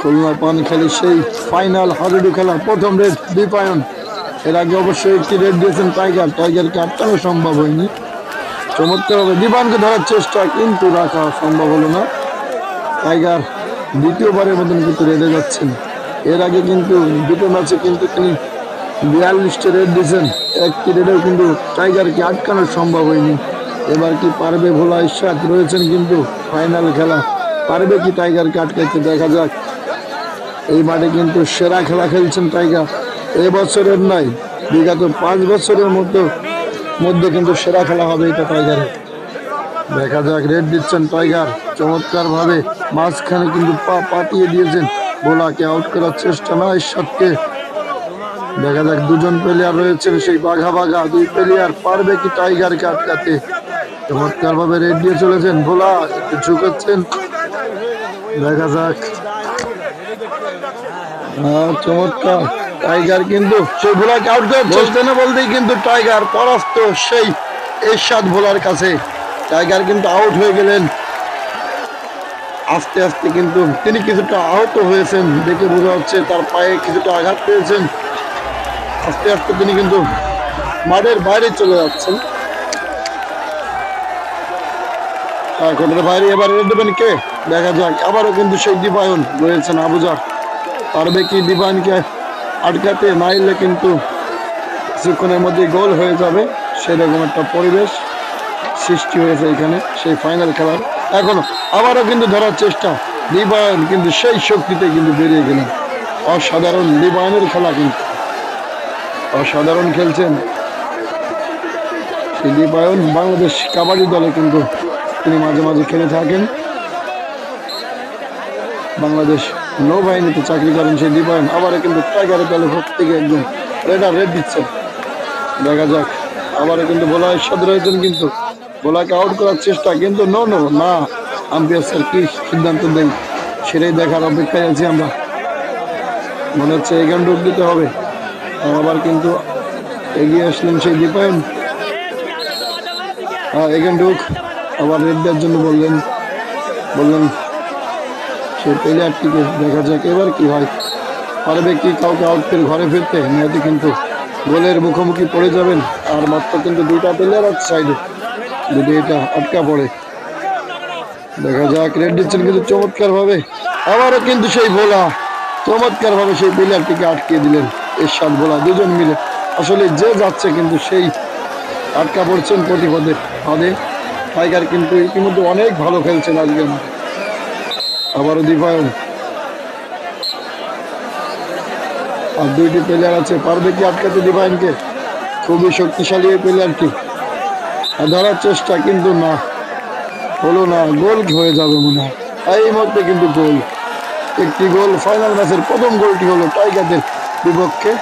খুলনা পান খেলে সেই ফাইনাল হাডুডু খেলা, প্রথম রেড দীপায়ন এর আগে অবশ্যই একটি রেড দিয়েছেন টাইগার। টাইগারকে আটকানো সম্ভব হয়নি। চমৎকারভাবে দীপায়নকে ধরার চেষ্টা কিন্তু রাখা সম্ভব হলো না। টাইগার দ্বিতীয়বারের মতন কিন্তু রেডে যাচ্ছেন। এর আগে কিন্তু দুটো ম্যাচে কিন্তু তিনি বিয়াল্লিশটা রেড দিয়েছেন। একটি রেডেও কিন্তু টাইগারকে আটকানো সম্ভব হয়নি। এবার কি পারবে ভোলা ইস্বাদ রয়েছেন কিন্তু ফাইনাল খেলা। পারবে কি টাইগারকে আটকাইতে? দেখা যাক। এই মাঠে কিন্তু সেরা খেলা খেলছেন টাইগার। এবছরের নয়, বিগত পাঁচ বছরের মধ্যে মধ্যে কিন্তু সেরা খেলা হবে এটা টাইগারের। দেখা যাক রেড দিচ্ছেন টাইগার। চমৎকার ভাবে মাঝখানে কিন্তু পা পাতিয়ে দিয়েছেন। বোলাকে আউট করার চেষ্টা না ঈশ্বরকে দেখা যাক, দুজন প্লেয়ার রয়েছেন সেই বাঘা বাঘা। দুই প্লেয়ার পারবে কি টাইগারকে আটকাতে? চমৎকার ভাবে রেড দিয়ে চলেছেন ভোলা একটু ঝুঁকাচ্ছেন। দেখা যাক। চমৎকার। টাইগার কিন্তু সেই ভোলাকে আউট করে না বলতেই কিন্তু টাইগার পরাস্ত সেই এরশাদ ভোলার কাছে। টাইগার কিন্তু আউট হয়ে গেলেন। আস্তে আস্তে কিন্তু তিনি কিছুটা আহত হয়েছেন। দেখে বোঝা হচ্ছে তার পায়ে কিছুটা আঘাত পেয়েছেন। আস্তে আস্তে তিনি কিন্তু মাঠের বাইরে চলে যাচ্ছেন। কোর্টের বাইরে এবার দেবেন কে? দেখা যাক। আবারও কিন্তু সেই রয়েছেন পারবে কি দীপায়নকে আটকাতে না এলে কিন্তু কিছুক্ষণের মধ্যে গোল হয়ে যাবে। সেরকম একটা পরিবেশ সৃষ্টি হয়েছে এখানে, সেই ফাইনাল খেলার। এখনও আবারও কিন্তু ধরার চেষ্টা। দীপায়ন কিন্তু সেই শক্তিতে কিন্তু বেরিয়ে গেলেন। অসাধারণ দীপায়নের খেলা কিন্তু। অসাধারণ খেলছেন। সেই দীপায়ন বাংলাদেশ কাবাডি দলে কিন্তু তিনি মাঝে মাঝে খেলে থাকেন। বাংলাদেশ নৌবাহিনীতে চাকরি করেন সেই দীপায়ন। আবারও কিন্তু টাইগারের দলে থেকে একজন রেডার রেড দিচ্ছেন। দেখা যাক। আবারও কিন্তু বোলা ইস্বাদ রয়েছেন কিন্তু বোলাকে আউট করার চেষ্টা কিন্তু নো নো না। আম্পায়ার স্যার কি সিদ্ধান্ত দেয় সেটাই দেখার অপেক্ষায় আছি আমরা। মনে হচ্ছে এখান ডুব দিতে হবে। আবার কিন্তু এগিয়ে আসলেন সেই দীপায়ন। হ্যাঁ এখান ঢুক। আবার রেড দেওয়ার জন্য বললেন। বললেন সেই প্লেয়ারটিকে দেখা যাক। এবার কি হয়? পারবে কি কাউকে আউট করে ঘরে ফিরতে? নয়তো কিন্তু গোলের মুখোমুখি পড়ে যাবেন। আর মাত্র কিন্তু দুইটা প্লেয়ার আছে সাইডে যদি এটা আটকা পড়ে। দেখা যাক রেড দিচ্ছেন কিন্তু চমৎকার ভাবে আবারও কিন্তু সেই ভোলা চমৎকার ভাবে সেই প্লেয়ারটিকে আটকে দিলেন এরশাদ ভোলা দুজন মিলে। আসলে যে যাচ্ছে কিন্তু সেই আটকা পড়ছেন প্রতিপদে ফাঁদে। টাইগার কিন্তু ইতিমধ্যে অনেক ভালো খেলছেন আজকে আবারও দীপায়ন আর দুইটি প্লেয়ার আছে, পারবে কি আটকাতে দীপায়নকে খুবই শক্তিশালী এই প্লেয়ারটি ধরার চেষ্টা কিন্তু না, হলো না, গোল হয়ে যাবে মনে হয়। এই মুহূর্তে কিন্তু গোল। একটি গোল ফাইনাল ম্যাচের প্রথম গোলটি হলো টাইগারদের বিপক্ষে।